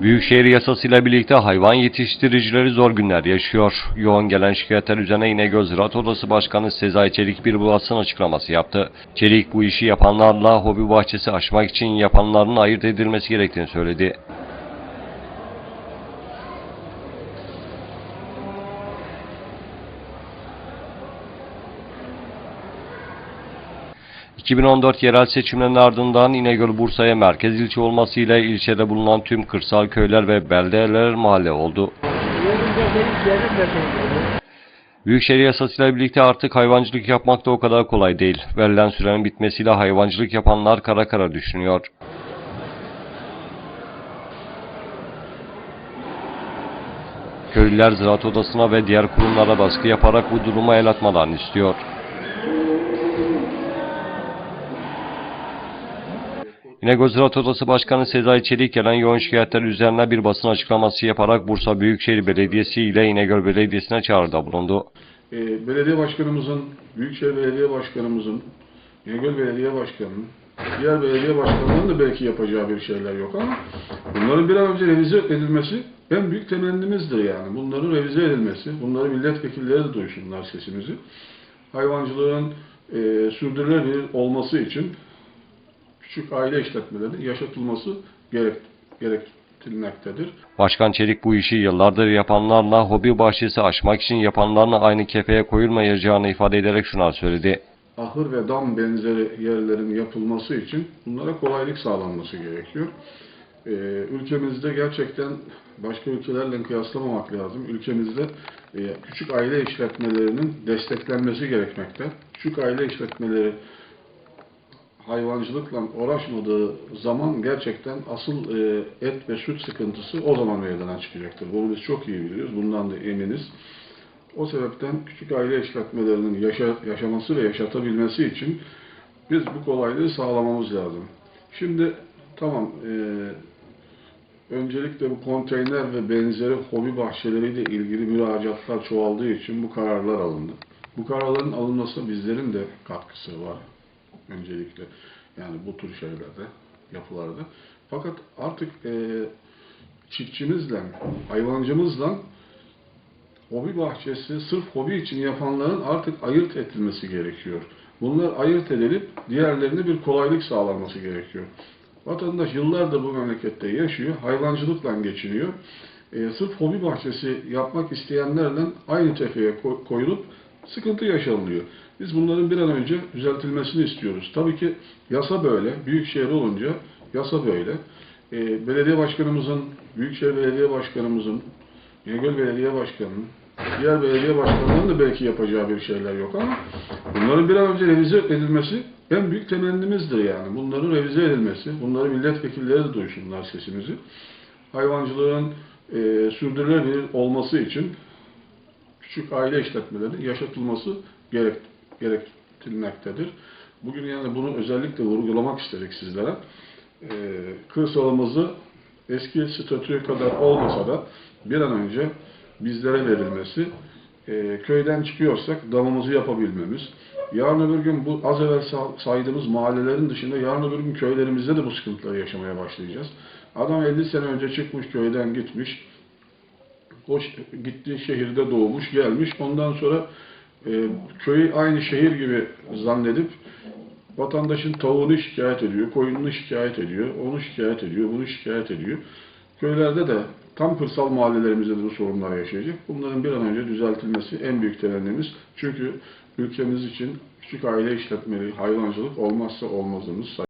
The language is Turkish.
Büyükşehir yasasıyla birlikte hayvan yetiştiricileri zor günler yaşıyor. Yoğun gelen şikayetler üzerine İnegöl Ziraat Odası Başkanı Sezai Çelik bir basın açıklaması yaptı. Çelik bu işi yapanlarla hobi bahçesi açmak için yapanların ayırt edilmesi gerektiğini söyledi. ...2014 yerel seçimlerinin ardından İnegöl Bursa'ya merkez ilçe olmasıyla ilçede bulunan tüm kırsal köyler ve beldeler mahalle oldu. Büyükşehir yasasıyla birlikte artık hayvancılık yapmak da o kadar kolay değil. Verilen sürenin bitmesiyle hayvancılık yapanlar kara kara düşünüyor. Köylüler Ziraat Odası'na ve diğer kurumlara baskı yaparak bu duruma el atmalarını istiyor. İnegöl Ziraat Odası Başkanı Sezai Çelik gelen yoğun şikayetler üzerine bir basın açıklaması yaparak Bursa Büyükşehir Belediyesi ile İnegöl Belediyesi'ne çağrıda bulundu. e, belediye başkanımızın, Büyükşehir Belediye Başkanımızın, İnegöl Belediye Başkanı'nın, diğer belediye başkanlarının da belki yapacağı bir şeyler yok ama bunların bir an önce revize edilmesi en büyük temennimizdir yani. Bunların revize edilmesi, bunları milletvekilleri de duysunlar sesimizi. Hayvancılığın e, sürdürülebilir olması için küçük aile işletmelerinin yaşatılması gerek, gerektirilmektedir. Başkan Çelik bu işi yıllardır yapanlarla hobi bahçesi açmak için yapanlarla aynı kefeye koyulmayacağını ifade ederek şuna söyledi. ahır ve dam benzeri yerlerin yapılması için bunlara kolaylık sağlanması gerekiyor. Ee, ülkemizde gerçekten başka ülkelerle kıyaslamamak lazım. Ülkemizde e, küçük aile işletmelerinin desteklenmesi gerekmekte. Küçük aile işletmeleri hayvancılıkla uğraşmadığı zaman gerçekten asıl e, et ve süt sıkıntısı o zaman meydana çıkacaktır. Bunu biz çok iyi biliyoruz. Bundan da eminiz. O sebepten küçük aile işletmelerinin yaşa, yaşaması ve yaşatabilmesi için biz bu kolaylığı sağlamamız lazım. Şimdi tamam e, öncelikle bu konteyner ve benzeri hobi bahçeleriyle ilgili müracaatlar çoğaldığı için bu kararlar alındı. Bu kararların alınmasına bizlerin de katkısı var öncelikle. Yani bu tür şeylerde, yapılarda. Fakat artık e, çiftçimizle, hayvancımızla hobi bahçesi sırf hobi için yapanların artık ayırt edilmesi gerekiyor. Bunlar ayırt edilip diğerlerine bir kolaylık sağlanması gerekiyor. Vatandaş yıllardır bu memlekette yaşıyor, hayvancılıkla geçiniyor. Ee, sırf hobi bahçesi yapmak isteyenlerle aynı tepeye ko- koyulup sıkıntı yaşanılıyor. Biz bunların bir an önce düzeltilmesini istiyoruz. Tabii ki yasa böyle, büyük şehir olunca yasa böyle. Ee, belediye başkanımızın, Büyükşehir Belediye Başkanımızın, İnegöl Belediye Başkanı'nın, diğer belediye başkanlarının da belki yapacağı bir şeyler yok ama bunların bir an önce revize edilmesi en büyük temennimizdir yani. Bunların revize edilmesi, bunları milletvekilleri de duysunlar sesimizi. Hayvancılığın e, sürdürülebilir olması için küçük aile işletmelerinin yaşatılması gerek, gerektirilmektedir. Bugün yani bunu özellikle vurgulamak istedik sizlere. E, kırsalımızı eski statü kadar olmasa da bir an önce bizlere verilmesi, e, köyden çıkıyorsak damımızı yapabilmemiz, yarın öbür gün bu az evvel sa- saydığımız mahallelerin dışında yarın öbür gün köylerimizde de bu sıkıntıları yaşamaya başlayacağız. Adam 50 sene önce çıkmış köyden gitmiş, o gittiği şehirde doğmuş, gelmiş. Ondan sonra e, köyü aynı şehir gibi zannedip vatandaşın tavuğunu şikayet ediyor, koyununu şikayet ediyor, onu şikayet ediyor, bunu şikayet ediyor. Köylerde de tam kırsal mahallelerimizde de bu sorunlar yaşayacak. Bunların bir an önce düzeltilmesi en büyük temennimiz. Çünkü ülkemiz için küçük aile işletmeleri, hayvancılık olmazsa olmazımız.